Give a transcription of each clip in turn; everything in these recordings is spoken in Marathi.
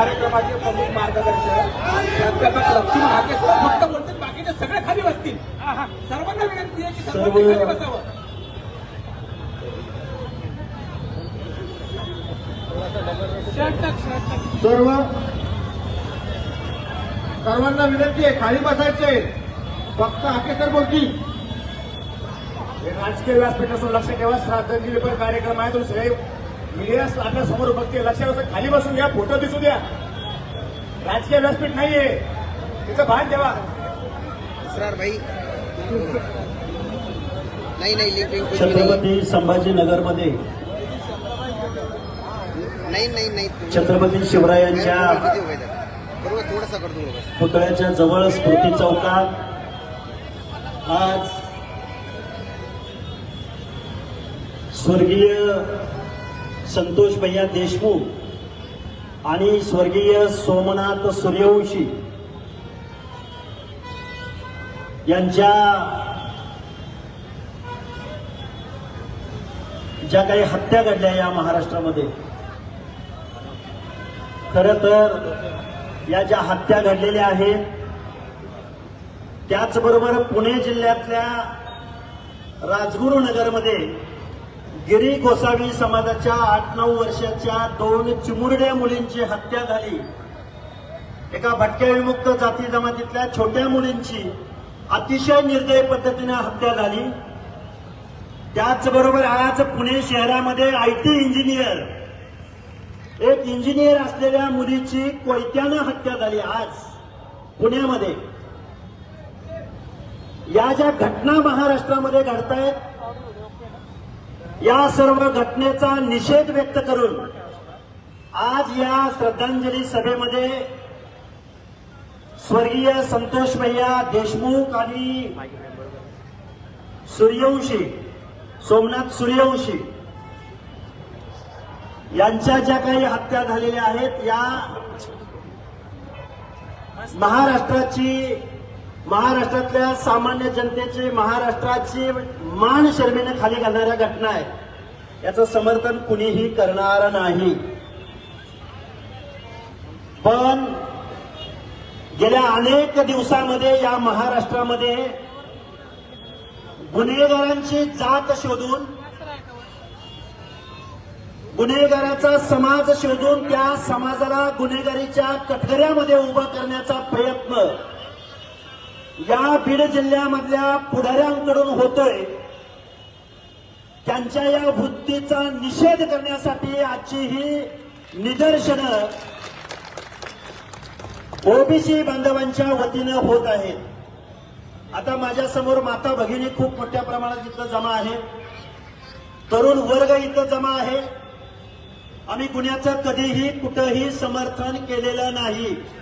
कार्यक्रमाचे प्रमुख मार्गदर्शक प्राध्यापक लक्ष्मण हाके फक्त बोलतील बाकीचे सगळे खाली बसतील. सर्वांना विनंती आहे की सर्वांनी सर्व- खाली बसावं. सर्व सर्वांना विनंती आहे खाली बसायचे. फक्त हाकेसर बोलतील. हे राजकीय व्यासपीठ असून लक्ष ठेवा श्राद्धांजली पण कार्यक्रम आहे तुम्ही सगळे मीडिया आपल्यासमोर बघते. लक्ष असं खाली बसून घ्या. फोटो दिसू द्या. राजकीय व्यासपीठ नाहीये. तिचं भान ठेवा. भाई. नहीं नहीं छत्रपती संभाजीनगरमध्ये नहीं नहीं नहीं. छत्रपती शिवरायांच्या पुतळ्याच्या जवळ स्मृती चौकात आज स्वर्गीय संतोष भैया देशमुख आणि स्वर्गीय सोमनाथ सूर्यवंशी यांच्या ज्या काही हत्या घडल्या या महाराष्ट्रामध्ये खर तर या ज्या हत्या घडलेल्या आहेत त्याचबरोबर पुणे जिल्ह्यातल्या राजगुरुनगरमध्ये गिरी गोसावी समाजाच्या आठ नऊ वर्षाच्या दोन चिमुरड्या मुलींची हत्या झाली. एका भटक्या विमुक्त जाती जमातीतल्या छोट्या मुलींची अतिशय निर्दय पद्धतीने हत्या झाली. त्याचबरोबर आज पुणे शहरामध्ये आय टी इंजिनियर एक इंजिनियर असलेल्या मुलीची कोयत्यानं हत्या झाली आज पुण्यामध्ये. या ज्या घटना महाराष्ट्रामध्ये घडतायत या सर्व घटनेचा निषेध व्यक्त करून आज या श्रद्धांजली सभेमध्ये स्वर्गीय संतोष भैया देशमुख आणि सूर्यवंशी सोमनाथ सूर्यवंशी यांच्या ज्या काही हत्या झालेल्या आहेत या महाराष्ट्राची महाराष्ट्रातल्या सामान्य जनतेची महाराष्ट्राची मान शर्मेने खाली घालणाऱ्या घटना आहेत. याचं समर्थन कुणीही करणार नाही. पण गेल्या अनेक दिवसामध्ये या महाराष्ट्रामध्ये गुन्हेगारांची जात शोधून गुन्हेगाराचा समाज शोधून त्या समाजाला गुन्हेगारीच्या कटकऱ्यामध्ये उभा करण्याचा प्रयत्न या बीड जिल्ह्यामधल्या पुढाऱ्यांकडून होतोय. त्यांच्या या वृत्तीचा निषेध करण्यासाठी आजची ही निदर्शनं ओबीसी बांधवांच्या वतीनं होत आहेत. आता माझ्यासमोर माता भगिनी खूप मोठ्या प्रमाणात इथं जमा आहे. तरुण वर्ग इथं जमा आहे. आम्ही गुन्ह्याचं कधीही कुठंही समर्थन केलेलं नाही.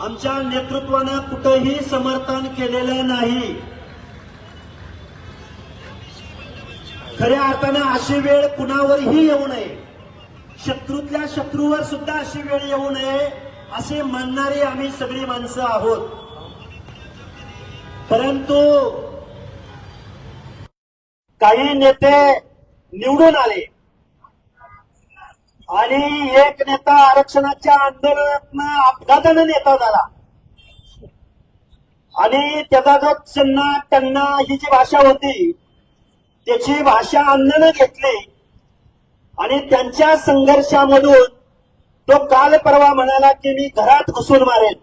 आमच्या नेतृत्वानं कुठंही समर्थन केलेलं नाही. खऱ्या अर्थानं अशी वेळ कुणावरही येऊ नये. शत्रूतल्या शत्रूवर सुद्धा अशी वेळ येऊ नये असे म्हणणारी आम्ही सगळी माणसं आहोत. परंतु काही नेते निवडून आले. आणि एक नेता आरक्षणाच्या आंदोलनातनं अपघातानं नेता झाला. आणि त्याचा जो चन्ना टन्ना ही जी भाषा होती त्याची भाषा अन्नानं घेतली. आणि त्यांच्या संघर्षामधून तो काल परवा म्हणाला की मी घरात घुसून मारेन.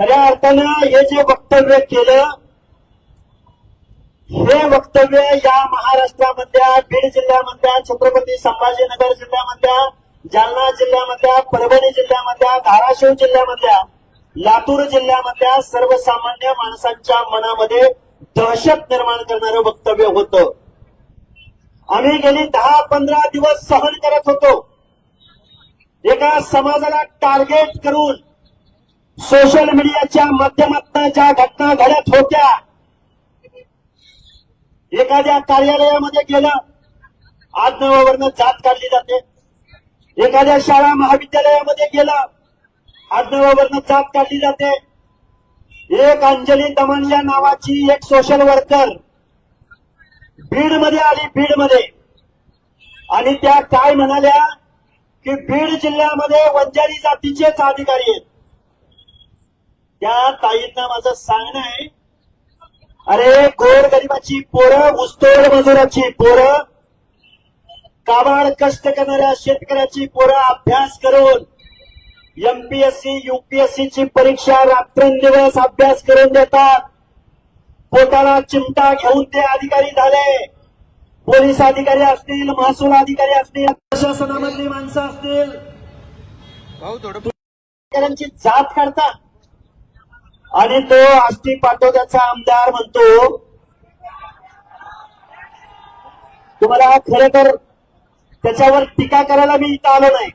खऱ्या अर्थानं हे जे वक्तव्य केलं हे वक्तव्य या महाराष्ट्रामधल्या बीड जिल्ह्यामधल्या छत्रपती संभाजीनगर जिल्ह्यामधल्या जालना जिल्ह्यामधल्या परभणी जिल्ह्यामधल्या धाराशिव जिल्ह्यामधल्या लातूर जिल्ह्यामधल्या सर्वसामान्य माणसांच्या मनामध्ये दहशत निर्माण करणारं वक्तव्य होतं. आम्ही गेली दहा पंधरा दिवस सहन करत होतो. एका समाजाला टार्गेट करून सोशल मीडियाच्या माध्यमातून ज्या घटना घडत होत्या एखाद्या कार्यालयामध्ये गेलं आडनावावरनं जात काढली जाते. एखाद्या शाळा महाविद्यालयामध्ये गेलं आडनावावरनं जात काढली जाते. एक अंजली दमनल्या नावाची एक सोशल वर्कर बीडमध्ये आली बीडमध्ये. आणि त्या काय म्हणाल्या की बीड जिल्ह्यामध्ये वंजारी जातीचेच अधिकारी आहेत. त्या ताईंना माझं सांगणं आहे अरे गोर गरिबाची पोरं ऊसतोड मजुराची पोरं. काबाड कष्ट करणाऱ्या शेतकऱ्याची पोरं अभ्यास करून एमपीएससी युपीएससी ची परीक्षा रात्रंदिवस अभ्यास करून देतात. पोटाला चिमटा घेऊन ते अधिकारी झाले. पोलीस अधिकारी असतील महसूल अधिकारी असतील प्रशासनामधली माणसं असतील. जात काढता आणि तो आष्टी पाटोद्याचा आमदार म्हणतो. तुम्हाला खरं तर त्याच्यावर टीका करायला मी इथं आलो नाही.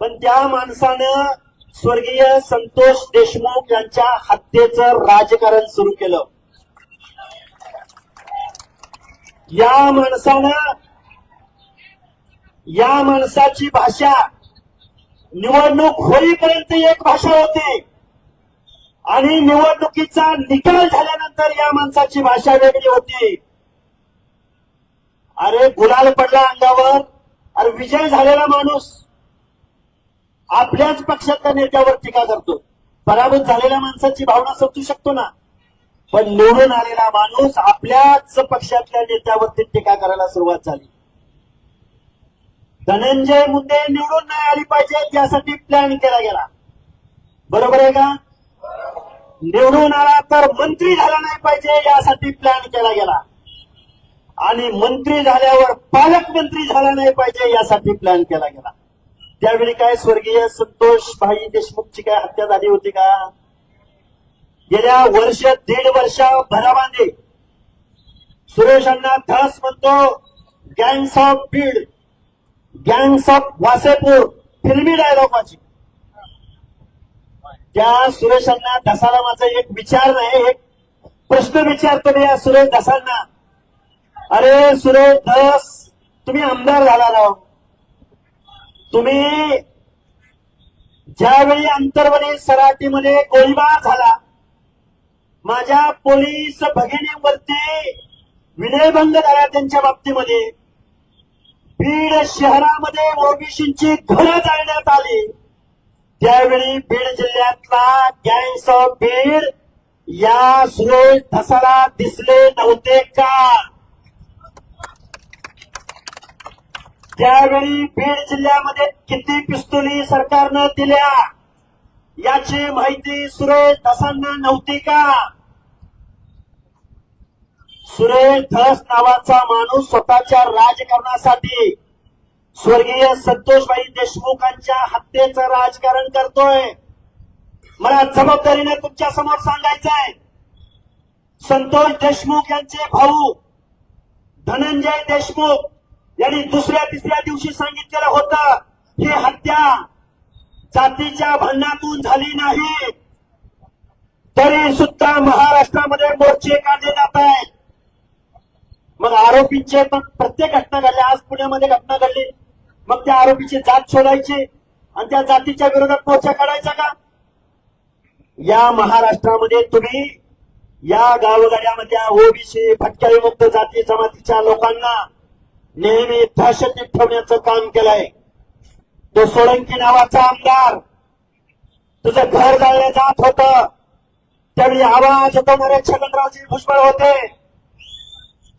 पण त्या माणसानं स्वर्गीय संतोष देशमुख यांच्या हत्येचं राजकारण सुरू केलं. या माणसानं या माणसाची भाषा निवडणूक होईपर्यंत एक भाषा होती. आणि निवडणुकीचा निकाल झाल्यानंतर या माणसाची भाषा वेगळी होती. अरे गुलाल पडला अंगावर. अरे विजय झालेला माणूस. आपल्याच पक्षातल्या नेत्यावर टीका करतो. पराभूत झालेल्या माणसाची भावना समजू शकतो ना? पण निवडून आलेला माणूस आपल्याच पक्षातल्या नेत्यावरती टीका करायला सुरुवात झाली. धनंजय मुंडे निवडून नाही आली पाहिजे यासाठी प्लॅन केला गेला. बरोबर आहे का? निवडून आला तर मंत्री झाला नाही पाहिजे यासाठी प्लॅन केला गेला. आणि मंत्री झाल्यावर पालकमंत्री झाला नाही पाहिजे यासाठी प्लॅन केला गेला. त्यावेळी काय स्वर्गीय संतोष भाई देशमुखची काय हत्या झाली होती का? गेल्या वर्ष दीड वर्षाभरामध्ये सुरेश सुरेशांना धस म्हणतो gangs of Beed gangs of Wasseypur फिल्मी डायलॉग वाची. त्या सुरेशांना दसाला माझा एक विचार नाही एक प्रश्न विचारतो मी या सुरेश दसांना. अरे सुरेश दस तुम्ही आमदार झाला राव तुम्ही ज्यावेळी अंतर्वली सराटीमध्ये गोळीबार झाला माझ्या पोलीस भगिनीवरती विनयभंग झाला त्यांच्या बाबतीमध्ये. बीड शहरामध्ये ओबीसींची घरं जाळण्यात आली. त्यावेळी बीड जिल्ह्यातला गँग्स ऑफ बीड या सुरेश धसाला दिसले नव्हते का? त्यावेळी बीड जिल्ह्यामध्ये किती पिस्तुली सरकारनं दिल्या? याची माहिती सुरेश धसांना नव्हती का? सुरेश धस नावाचा माणूस स्वतःच्या राजकारणासाठी स्वर्गीय संतोषबाई देशमुखांच्या हत्येचं राजकारण करतोय. मला जबाबदारीने तुमच्यासमोर सांगायचंय. संतोष देशमुख यांचे भाऊ धनंजय देशमुख यांनी दुसऱ्या तिसऱ्या दिवशी सांगितलेलं होतं ही हत्या जातीच्या भांडणातून झाली नाही. तरी सुद्धा महाराष्ट्रामध्ये मोर्चे काढले जात आहेत. मग आरोपींचे पण प्रत्येक घटना घडल्या आज पुण्यामध्ये घटना घडली. मग त्या आरोपीची जात शोधायची आणि त्या जातीच्या विरोधात मोर्चा काढायचा का? या महाराष्ट्रामध्ये तुम्ही या गावगाड्यामध्ये ओबीसी फटक्या विमुक्त जाती जमातीच्या लोकांना नेहमी दहशतीत ठेवण्याचं काम केलंय. तो सोळंकी नावाचा आमदार तुझं घर जाळलं जात होत. त्यावेळी आवाज उठवणारे छगनरावजी भुजबळ होते.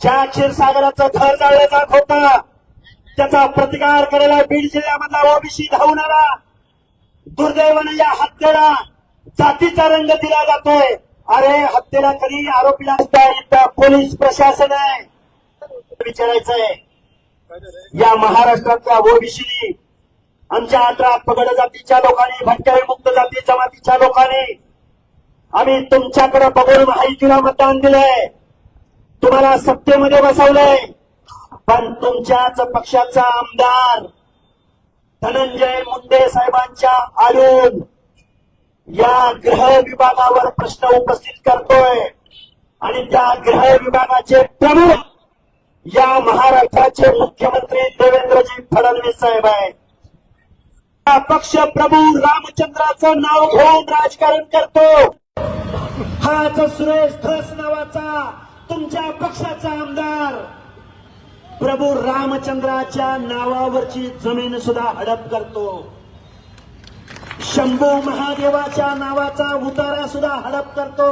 ज्या क्षीरसागराचं घर जाळलं जात होतं. त्याचा प्रतिकार करायला बीड जिल्ह्यामधला ओबीसी धावणारा. दुर्दैवाने या हत्येला जातीचा रंग दिला जातोय. अरे हत्येला कधी आरोपीला इथं पोलीस प्रशासन आहे. विचारायचंय. या महाराष्ट्रातल्या ओबीसीनी आमच्या अठरा पगड जातीच्या लोकांनी भटक्या विमुक्त जाती जमातीच्या लोकांनी आम्ही तुमच्याकडे बघून माहितीला मतदान दिलंय. तुम्हाला सत्तेमध्ये बसवलंय. पण तुमच्याच पक्षाचा आमदार धनंजय मुंडे साहेबांच्या आडून या गृह विभागावर प्रश्न उपस्थित करतोय. आणि त्या गृह विभागाचे प्रमुख या महाराष्ट्राचे मुख्यमंत्री देवेंद्रजी फडणवीस साहेब आहेत. हा पक्ष प्रभू रामचंद्राचं नाव घेऊन राजकारण करतो. हाच सुरेश धस नावाचा तुमच्या पक्षाचा आमदार. प्रभू रामचंद्राच्या नावावरची जमीन सुद्धा हडप करतो. शंभू महादेवाच्या नावाचा उतारा सुद्धा हडप करतो.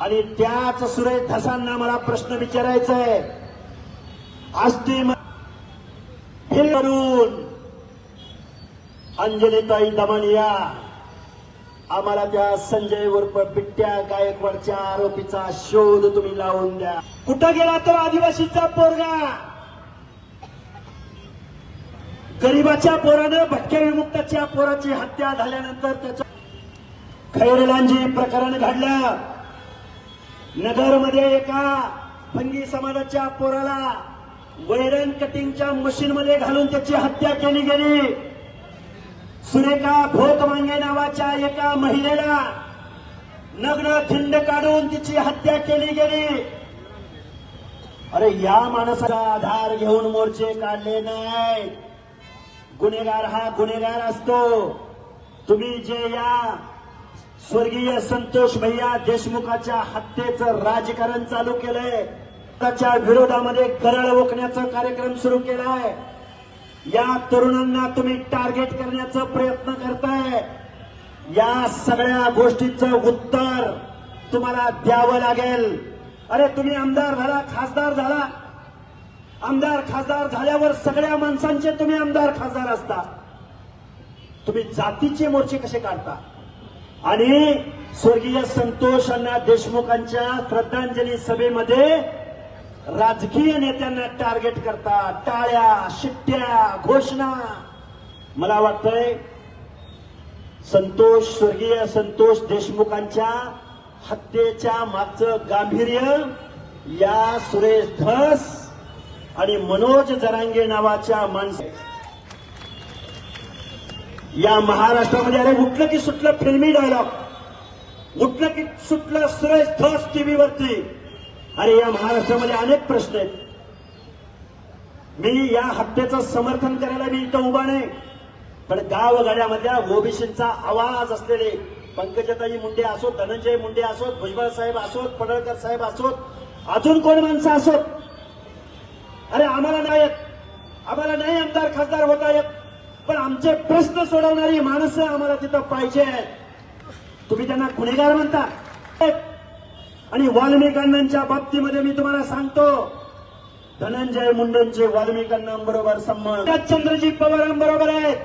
आणि त्याच सुरेश धसांना मला प्रश्न विचारायचा आहे आष्टी हे करून अंजलीताई दमनिया आम्हाला त्या संजय उर्फ बिट्ट्या गायकवाडच्या आरोपीचा शोध तुम्ही लावून द्या. कुठं गेला तो आदिवासीचा पोरगा? गरीबाच्या पोरानं भटक्या विमुक्ताच्या पोराची हत्या झाल्यानंतर त्याच्या खैरलांजी प्रकरण घडलं. नगरमध्ये एका भंगी समाजाच्या पोराला वैरण कटिंगच्या मशीन मध्ये घालून त्याची हत्या केली गेली. सुरेखा भोतमांगे नावाच्या एका महिलेला नग्न थिंड काढून तिची हत्या केली गेली. अरे या माणसाचा आधार घेऊन मोर्चे काढले नाही गुन्हेगार हा गुन्हेगार असतो. तुम्ही जे या स्वर्गीय संतोष भैया देशमुखाच्या हत्येचं राजकारण चालू केलंय त्याच्या विरोधामध्ये करळ ओकण्याचा कार्यक्रम सुरू केलाय. या तरुणांना तुम्ही टार्गेट करण्याचा प्रयत्न करताय. या सगळ्या गोष्टीचं उत्तर तुम्हाला द्यावं लागेल. अरे तुम्ही आमदार झाला खासदार झाला. आमदार खासदार झाल्यावर सगळ्या माणसांचे तुम्ही आमदार खासदार असता. तुम्ही जातीचे मोर्चे कसे काढता? आणि स्वर्गीय संतोष अण्णा देशमुखांच्या श्रद्धांजली सभेमध्ये राजकीय नेत्यांना टार्गेट करता टाळ्या शिट्ट्या घोषणा. मला वाटतंय संतोष स्वर्गीय संतोष देशमुखांच्या हत्येच्या मागचं गांभीर्य या सुरेश धस आणि मनोज जरांगे नावाच्या माणसे. या महाराष्ट्रामध्ये अरे उठलं की सुटलं फिल्मी डायलॉग उठलं की सुटलं सुरेश धस टीव्हीवरती अरे या महाराष्ट्रामध्ये अनेक प्रश्न आहेत. मी या हत्येचं समर्थन करायला मी इथं उभा नाही. पण गावगाड्यामधल्या ओबीसींचा आवाज असलेले पंकजाताई मुंडे असोत धनंजय मुंडे असोत भुजबळ साहेब असोत पडळकर साहेब असोत अजून कोण माणसं असोत अरे आम्हाला नाही येत. आम्हाला नाही आमदार खासदार होता येत. पण आमचे प्रश्न सोडवणारी माणसं आम्हाला तिथं पाहिजे आहेत. तुम्ही त्यांना गुन्हेगार म्हणता. आणि वाल्मिकांच्या बाबतीमध्ये मी तुम्हाला सांगतो धनंजय मुंडेंचे वाल्मिक बरोबर संबंध चंद्रजी पवारांबरोबर आहेत.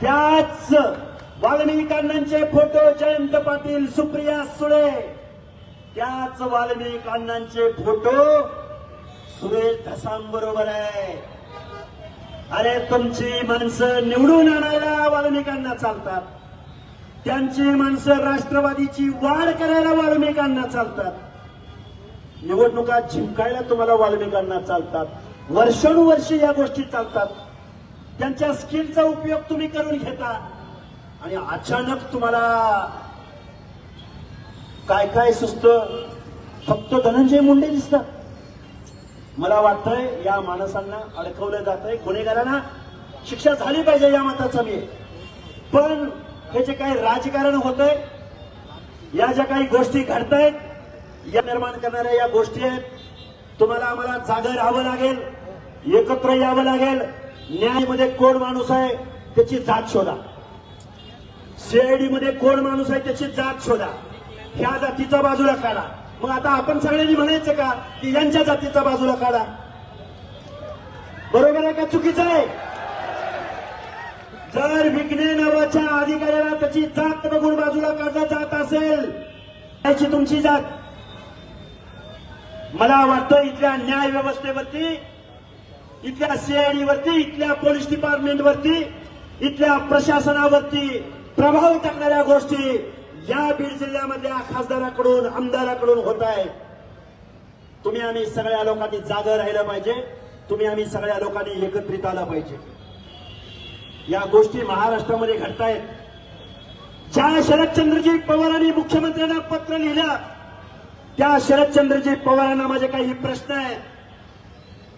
त्याच वाल्मिकांचे फोटो जयंत पाटील सुप्रिया सुळे. त्याच वाल्मिकांचे फोटो सुरेश धसांबरोबर आहे. अरे तुमची माणसं निवडून आणायला वाल्मिकांना चालतात. त्यांची माणसं राष्ट्रवादीची वाढ करायला वाल्मिकांना चालतात. निवडणुका जिंकायला तुम्हाला वाल्मिकांना चालतात. वर्षानुवर्षे या गोष्टी चालतात. त्यांच्या स्किलचा उपयोग तुम्ही करून घेता. आणि अचानक तुम्हाला काय काय सुस्त फक्त धनंजय मुंडे दिसतात. मला वाटतंय या माणसांना अडकवलं जात आहे गुन्हेगारांना शिक्षा झाली पाहिजे या मताचा मी. पण हे जे काही राजकारण होत आहे या ज्या काही गोष्टी घडतायत या निर्माण करणाऱ्या या गोष्टी आहेत तुम्हाला आम्हाला जागा राहावं लागेल एकत्र यावं लागेल. न्यायमध्ये कोण माणूस आहे त्याची जात शोधा. सीआयडी मध्ये कोण माणूस आहे त्याची जात शोधा. ह्या जातीचा बाजूला काढा. मग आता आपण सगळ्यांनी म्हणायचं का की यांच्या जातीचा बाजूला काढा. बरोबर आहे का? चुकीचं आहे? जर विकणे नावाच्या अधिकाऱ्याला त्याची जात बघून बाजूला काढला जात असेल त्याची तुमची जात. मला वाटतं इथल्या न्याय व्यवस्थेवरती इथल्या सीआयडी वरती इथल्या पोलीस डिपार्टमेंट वरती इथल्या प्रशासनावरती प्रभाव टाकणाऱ्या गोष्टी या बीड जिल्ह्यामधल्या खासदाराकडून आमदाराकडून होत आहे तुम्ही आम्ही सगळ्या लोकांनी जागं राहिलं पाहिजे. तुम्ही आम्ही सगळ्या लोकांनी एकत्रित आलं पाहिजे. या गोष्टी महाराष्ट्रामध्ये घडतायत. ज्या शरदचंद्रजी पवारांनी मुख्यमंत्र्यांना पत्र लिहिलं त्या शरदचंद्रजी पवारांना माझे काही प्रश्न आहेत.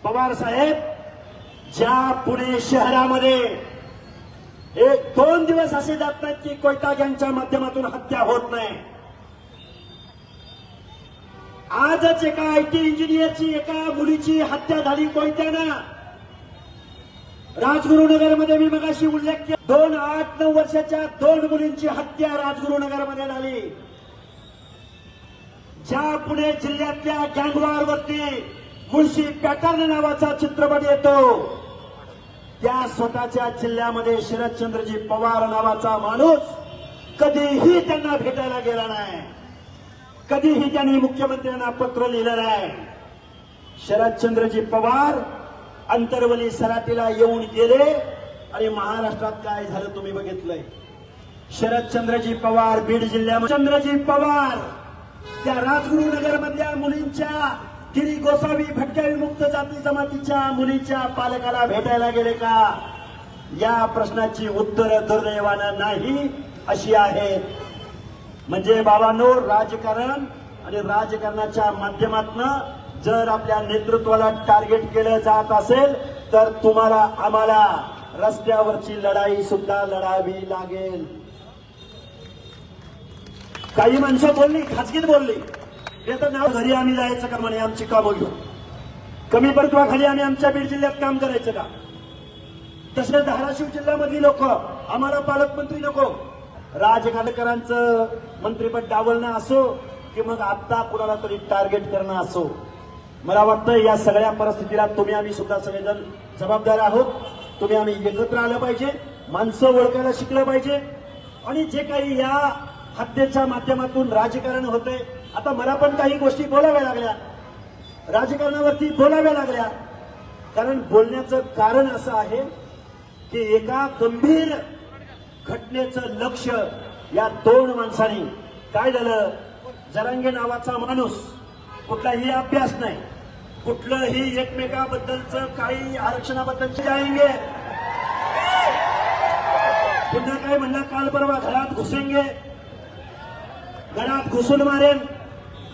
पवार साहेब ज्या पुणे शहरामध्ये एक दोन दिवस असे जात नाहीत की कोयताग्यांच्या माध्यमातून हत्या होत नाही. आजच एका आयटी इंजिनियरची एका मुलीची हत्या झाली कोयत्यानं. राजगुरुनगरमध्ये मी मगाशी उल्लेख केला. दोन आठ नऊ वर्षाच्या दोन मुलींची हत्या राजगुरुनगरमध्ये झाली. ज्या पुणे जिल्ह्यातल्या गँगवारवरती मुळशी पॅटर्न नावाचा चित्रपट येतो त्या स्वतःच्या जिल्ह्यामध्ये शरदचंद्रजी पवार नावाचा माणूस कधीही त्यांना भेटायला गेला नाही. कधीही त्यांनी मुख्यमंत्र्यांना पत्र लिहिलं नाही. शरदचंद्रजी पवार अंतरवली सराटीला येऊन गेले आणि महाराष्ट्रात काय झालं तुम्ही बघितलंय. शरदचंद्रजी पवार बीड जिल्ह्यामध्ये चंद्रजी पवार त्या राजगुरुनगर मधल्या मुलींच्या गिरी गोसावी भटक्या विमुक्त जाती जमातीच्या मुलीच्या पालकाला भेटायला गेले का? या प्रश्नाची उत्तर दुर्दैवानं नाही अशी आहे. म्हणजे बाबांनो राजकारण आणि राजकारणाच्या माध्यमातून जर आपल्या नेतृत्वाला टार्गेट केलं जात असेल तर तुम्हाला आम्हाला रस्त्यावरची लढाई सुद्धा लढावी लागेल. काही माणसं बोलली खाजगीत बोलली. ते तर नाव घरी आम्ही जायचं का म्हणे आमची कामं घेऊन? कमी खाली आम्ही आमच्या बीड जिल्ह्यात काम करायचं का? तसे धाराशिव जिल्ह्यामधली लोक आम्हाला पालकमंत्री नको. राजकारणकरांचं मंत्रीपद डावलणं असो की मग आता कुणाला तरी टार्गेट करणं असो. मला वाटतं या सगळ्या परिस्थितीला तुम्ही आम्ही सुद्धा सगळेजण जबाबदार आहोत. तुम्ही आम्ही एकत्र आलं पाहिजे. माणसं ओळखायला शिकलं पाहिजे. आणि जे काही या हत्येच्या माध्यमातून राजकारण होतंय आता मला पण काही गोष्टी बोलाव्या लागल्या. राजकारणावरती बोलाव्या लागल्या. कारण बोलण्याचं कारण असं आहे की एका गंभीर घटनेचं लक्ष या दोन माणसांनी. काय झालं? जरांगे नावाचा माणूस कुठलाही अभ्यास नाही. कुठलंही एकमेकाबद्दलचं काही आरक्षणाबद्दलचे जायंगे पुन्हा काय म्हणलं काल परवा घरात घुसेंगे? घरात घुसून मारेन.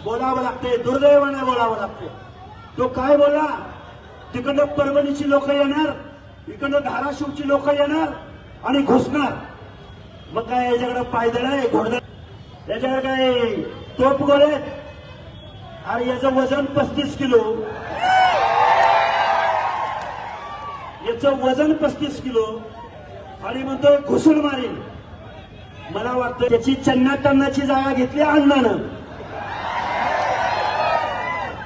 बोलावं लागते दुर्दैवाने बोलावं लागते तो काय बोला तिकडं परभणीची लोक येणार इकडं धाराशिवची लोक येणार आणि घुसणार. मग काय याच्याकडे पायदळ आहे घोडदळ? याच्याकडे काय तोप गोळे आणि याचं वजन पस्तीस किलो. याचं वजन पस्तीस किलो. आणि म्हणतो घुसून मारेल मला वाटतं त्याची चन्ना टन्नाची जागा घेतली अण्णानं.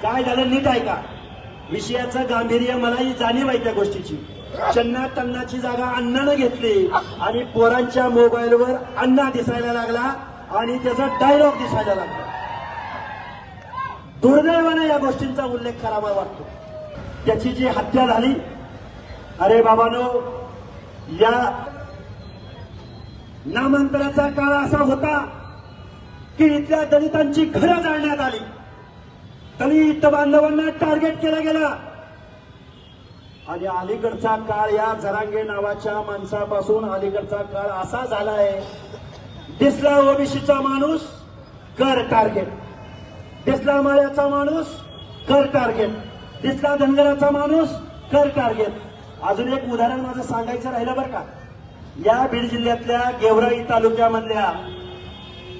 काय झालं नीट आहे का विषयाचं गांभीर्य मलाही जाणीव आहे त्या गोष्टीची. चन्ना टन्नाची जागा अण्णानं घेतली. आणि पोरांच्या मोबाईलवर अण्णा दिसायला लागला आणि त्याचा डायलॉग दिसायला लागला. दुर्दैवाने या गोष्टींचा उल्लेख करावा वाटतो. त्याची जी हत्या झाली अरे बाबानो या नामांतराचा काळ असा होता की इथल्या दलितांची घरं जाळण्यात आली. दलित बांधवांना टार्गेट केला गेला. आणि अलीकडचा काळ या जरांगे नावाच्या माणसापासून अलीकडचा काळ असा झालाय दिसला ओबीसीचा माणूस कर टार्गेट. दिसला माळ्याचा माणूस कर टार्गेट दिसला धनगराचा माणूस कर टार्गेट अजून एक उदाहरण माझं सांगायचं राहिलं बरं का. या बीड जिल्ह्यातल्या गेवराई तालुक्यामधल्या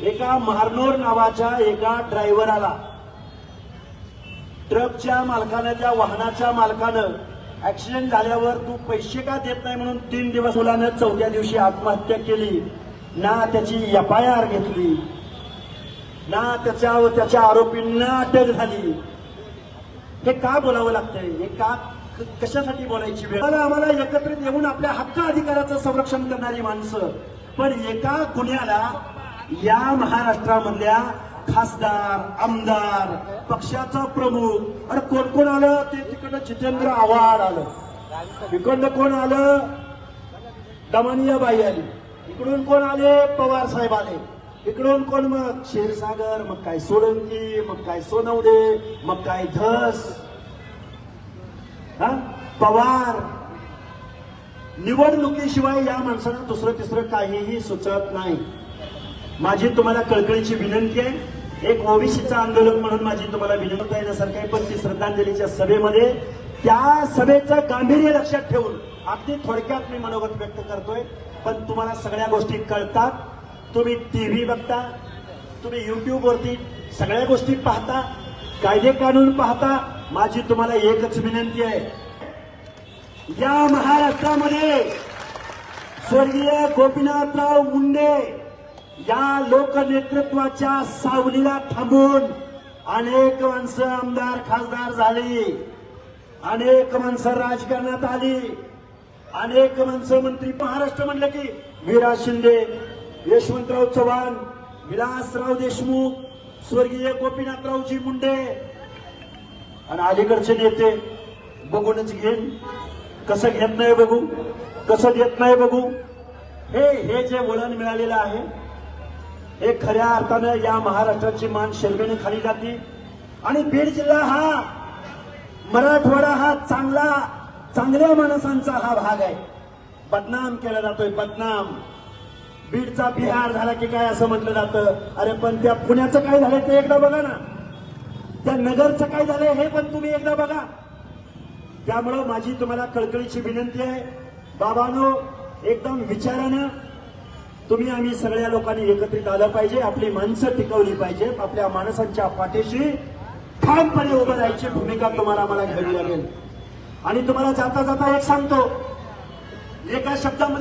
एका महारनोर नावाच्या एका ड्रायव्हराला ट्रकच्या मालकानं त्या वाहनाच्या मालकानं ऍक्सिडेंट झाल्यावर तू पैसे का देत नाही म्हणून तीन दिवस मुलानं चौथ्या दिवशी आत्महत्या केली. ना त्याची एफ आय आर घेतली. ना त्याच्या त्याच्या आरोपींना अटक झाली. हे का बोलावं लागतंय? हे का कशासाठी बोलायची वेळ? आम्हाला एकत्रित येऊन आपल्या हक्क अधिकाराचं संरक्षण करणारी माणसं. पण एका गुन्ह्याला या महाराष्ट्रामधल्या खासदार आमदार पक्षाचा प्रमुख अरे कोण कोण आलं? ते तिकडं जितेंद्र आव्हाड आलं. इकडनं कोण आलं? दमानियाबाई आली. इकडून कोण आले? पवार साहेब आले. इकडून कोण मग? क्षीरसागर मग काय सोळंकी मग काय सोनवडे मग काय धस? हा? पवार. निवडणुकीशिवाय या माणसाला दुसरं तिसरं काहीही सुचत नाही. माझी तुम्हाला कळकळीची विनंती आहे. एक ओबीसीचं आंदोलन म्हणून माझी तुम्हाला विनंती येण्यासारखं आहे पण ती श्रद्धांजलीच्या सभेमध्ये त्या सभेचं गांभीर्य लक्षात ठेवून अगदी थोडक्यात मी मनोगत व्यक्त करतोय. पण तुम्हाला सगळ्या गोष्टी कळतात. तुम्ही टीव्ही बघता तुम्ही युट्यूबवरती सगळ्या गोष्टी पाहता कायदे कानून पाहता माझी तुम्हाला एकच विनंती आहे. या महाराष्ट्रामध्ये स्वर्गीय गोपीनाथराव मुंडे या लोकनेतृत्वाच्या सावलीला थांबून अनेक माणसं आमदार खासदार झाली. अनेक माणसं राजकारणात आली. अनेक माणसं मंत्री महाराष्ट्र म्हणलं की वीरा शिंदे यशवंतराव चव्हाण विलासराव देशमुख स्वर्गीय गोपीनाथरावजी मुंडे आणि अलीकडचे नेते बघूनच घेईन. कसं घेत नाही बघू कसं देत नाही बघू हे हे जे वळण मिळालेलं आहे हे खऱ्या अर्थानं या महाराष्ट्राची मान शेरबेने खाली जाते आणि बीड जिल्हा हा मराठवाडा हा चांगला चांगल्या माणसांचा हा भाग आहे. बदनाम केला जातोय बदनाम. बीडचा बिहार झाला की काय असं म्हटलं जातं? अरे पण त्या पुण्याचं काय झालंय ते एकदा बघा ना. त्या नगरचं काय झालंय हे पण तुम्ही एकदा बघा. त्यामुळं माझी तुम्हाला कळकळीची विनंती आहे. बाबानो एकदम विचारानं तुम्ही आम्ही सगळ्या लोकांनी एकत्रित आलं पाहिजे आपली माणसं टिकवली पाहिजे आपल्या माणसांच्या पाठीशी ठामपणे उभं राहायची भूमिका तुम्हाला मला घ्यावी लागेल. आणि तुम्हाला जाता जाता एक सांगतो एका शब्दामध्ये